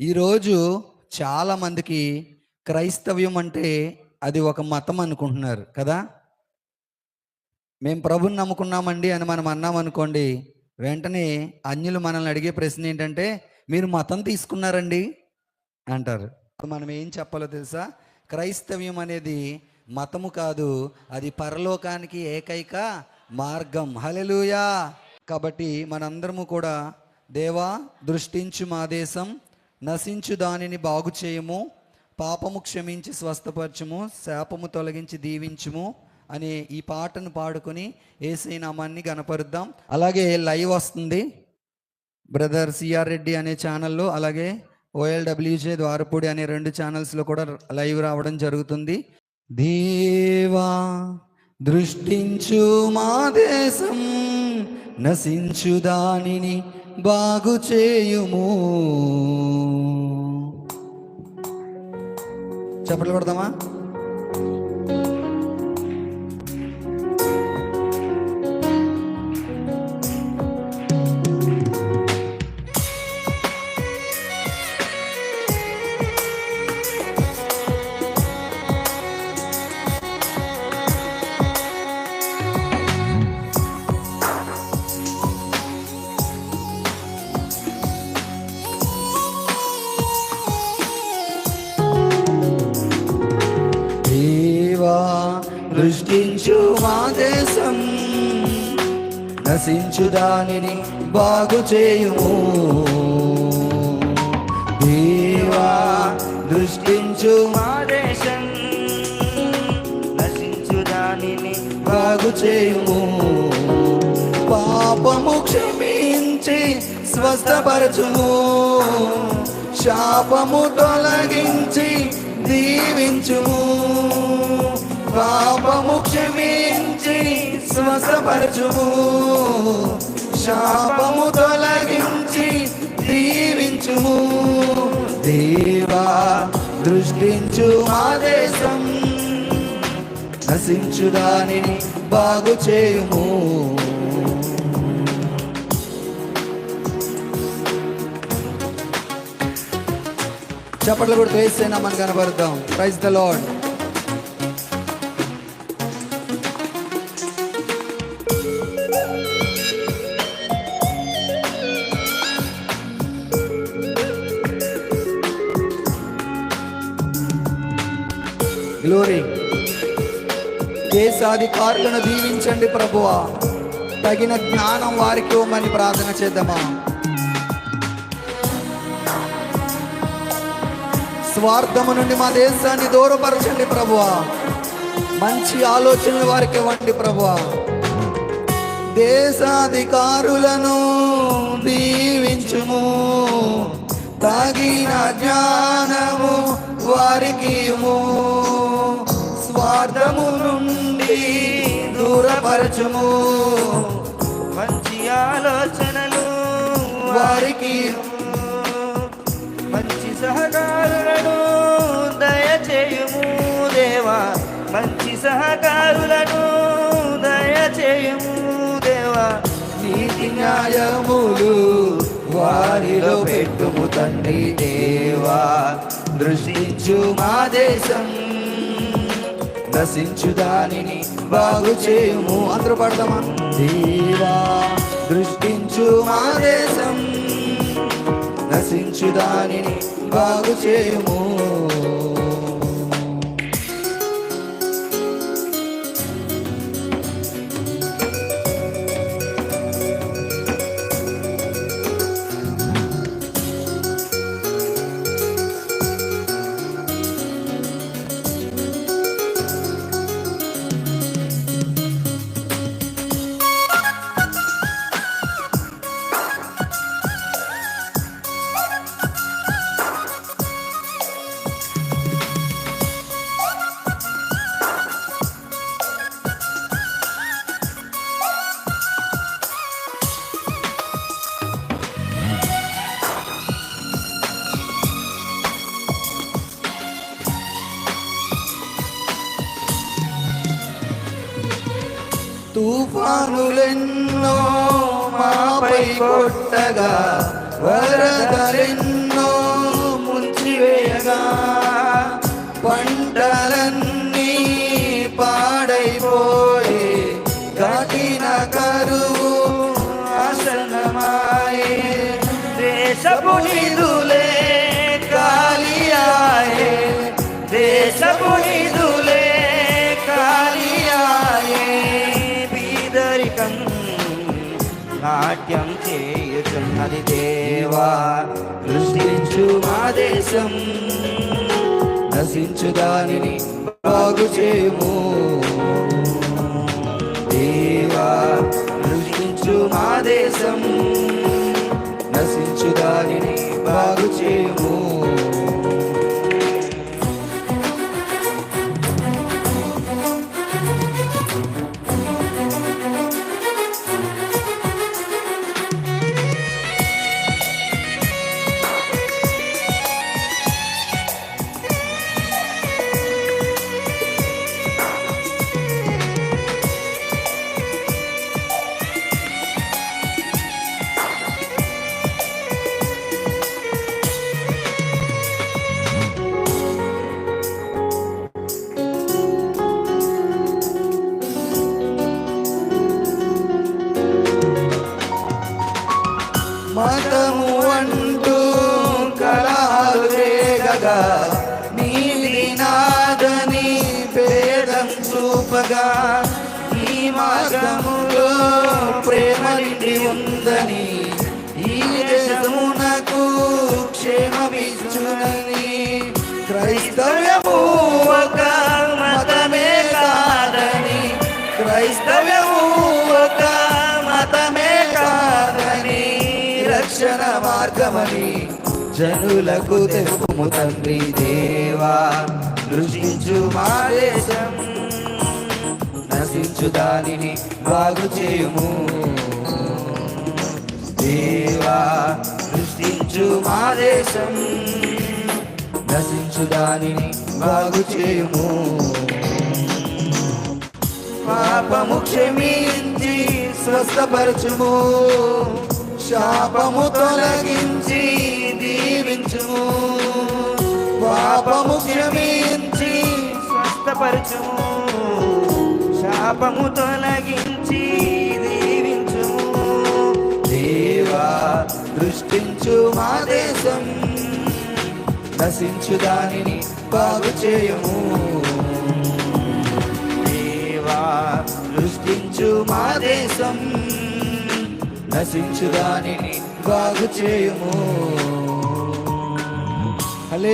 ఈరోజు చాలామందికి క్రైస్తవ్యం అంటే అది ఒక మతం అనుకుంటున్నారు కదా? మేము ప్రభుని నమ్ముకున్నామండి అని మనం అన్నాం అనుకోండి వెంటనే అన్యులు మనల్ని అడిగే ప్రశ్న ఏంటంటే మీరు మతం తీసుకున్నారండి? అంటారు. మనం ఏం చెప్పాలో తెలుసా? క్రైస్తవ్యం అనేది మతము కాదు అది పరలోకానికి ఏకైక మార్గం. హలెలూయా కాబట్టి మనందరము కూడా దేవా దృష్టించు మా దేశం నశించు దానిని బాగు చేయము పాపము క్షమించి స్వస్థపరచుము శాపము తొలగించి దీవించుము అనే ఈ పాటను పాడుకొని ఏసై నామాన్ని గనపరుద్దాం అలాగే లైవ్ వస్తుంది బ్రదర్ సిఆర్ రెడ్డి అనే ఛానల్లో అలాగే ఓఎల్డబ్ల్యూజే ద్వారపూడి అనే రెండు ఛానల్స్లో కూడా లైవ్ రావడం జరుగుతుంది. దేవా దృష్టించు మా దేశం నశించు దానిని బాగు చేయుము. చప్పట్లు కొడదామా? దృష్టించు మా దేశం నశించు దానిని బాగు చేయుము. దేవా దృష్టించు మా దేశం నశించు దానిని బాగు చేయుము. పాపము క్షమించి స్వస్థపరచుము. శాపము తొలగించి దీవించుము. పాపము క్షమించి స్వస్థపరచుము. శాపము తొలగించి దీవించుము. దేవా దృష్టించు ఆదేశం నశించు దానిని బాగు చేయుము. చప్పట్లు కూడా వేసేనా మనం కనబడతాం. ప్రైజ్ ద లాడ్ గ్లోరీ దేశాధికారులను దీవించండి ప్రభువా. తగిన జ్ఞానం వారికి ఇవ్వమని ప్రార్థన చేద్దామా? స్వార్థము నుండి మా దేశాన్ని దూరపరచండి ప్రభువా. మంచి ఆలోచనలు వారికి ఇవ్వండి ప్రభువా. దేశాధికారులను దీవించుము. తగిన జ్ఞానము వారికి స్వార్థము నుండి దూరపరచుము. మంచి ఆలోచనలు వారికి మంచి సహకారులను దయచేయుము దేవా. మంచి సహకారులను దయచేయుము దేవా. నీతి న్యాయములు వారిలో పెట్టుము తండ్రి దేవా. దృష్టించు మా దేశం నశించు దానిని బాగు చేయుము. అందరూ పడదామా? దేవా దృష్టించు మా దేశం. నశించు దానిని బాగు చేయుము. తుఫానులెన్నో మాపై కొట్టగా వరదలెన్నో ముంచివేయగా పంటలన్నీ పాడైపోయి కఠిన కరువు ఆసనమాయే దేశపు నిధులే కాలి ఆయే. దేశపు నిధులే చేయుచున్నది దేవా సృష్టించు మా దేశం నశించు దానిని బాగు చేయము. దేవా సృష్టించు మా దేశం నశించు దానిని బాగు చేయము. రేగగా నీది నాదని చూపగా ఈ మార్గములో ప్రేమ నిండి ఉందని ఈ దేశమునకు క్షేమమిచ్చునని క్రైస్తవ్యము ఒక మతమే కాదని క్రైస్తవ్యము ఒక మతమే కాదని రక్షణ మార్గమని జనులకు తెలుపుము తండ్రి దేవా. దృష్టించు మా దేశం నశించు దానిని బాగు చేయుము. దేవా దృష్టించు మా దేశం నశించు దానిని బాగు చేయుము. పాపము క్షమించి స్వస్థపరచుము. శాపము తొలగించి దీవించుము పాపము క్షమించి స్వస్థపరచుము. శాపము తొలగించి దీవించుము. దేవా దృష్టించు మా దేశం. నశించు దానిని బాగు చేయము. దేవా దృష్టించు మా దేశం. నశించు దానిని బాగు చేయము. ஹலே